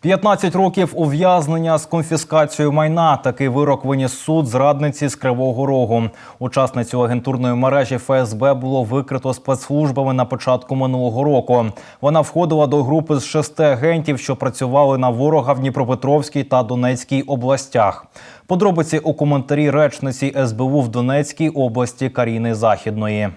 15 років ув'язнення з конфіскацією майна. Такий вирок виніс суд зрадниці з Кривого Рогу. Учасницю агентурної мережі ФСБ було викрито спецслужбами на початку минулого року. Вона входила до групи з шести агентів, що працювали на ворога в Дніпропетровській та Донецькій областях. Подробиці у коментарі речниці СБУ в Донецькій області Каріни Західної.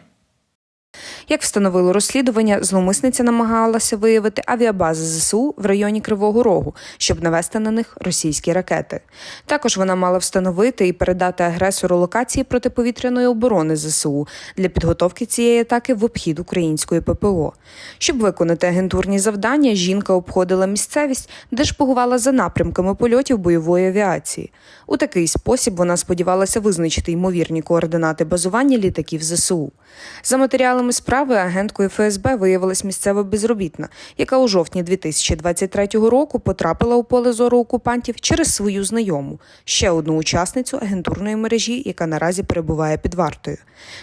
Як встановило розслідування, зловмисниця намагалася виявити авіабази ЗСУ в районі Кривого Рогу, щоб навести на них російські ракети. Також вона мала встановити і передати агресору локації протиповітряної оборони ЗСУ для підготовки цієї атаки в обхід української ППО. Щоб виконати агентурні завдання, жінка обходила місцевість, де шпигувала за напрямками польотів бойової авіації. У такий спосіб вона сподівалася визначити ймовірні координати базування літаків ЗСУ. За матеріалами справи агенткою ФСБ виявилась місцева безробітна, яка у жовтні 2023 року потрапила у поле зору окупантів через свою знайому, ще одну учасницю агентурної мережі, яка наразі перебуває під вартою.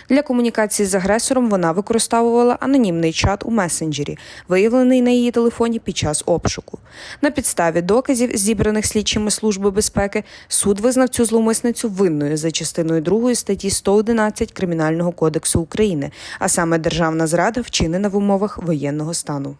Для комунікації з агресором вона використовувала анонімний чат у месенджері, виявлений на її телефоні під час обшуку. На підставі доказів, зібраних слідчими служби безпеки, суд визнав цю зловмисницю винною за частиною 2 статті 111 Кримінального кодексу України, а саме державна зрада вчинена в умовах воєнного стану.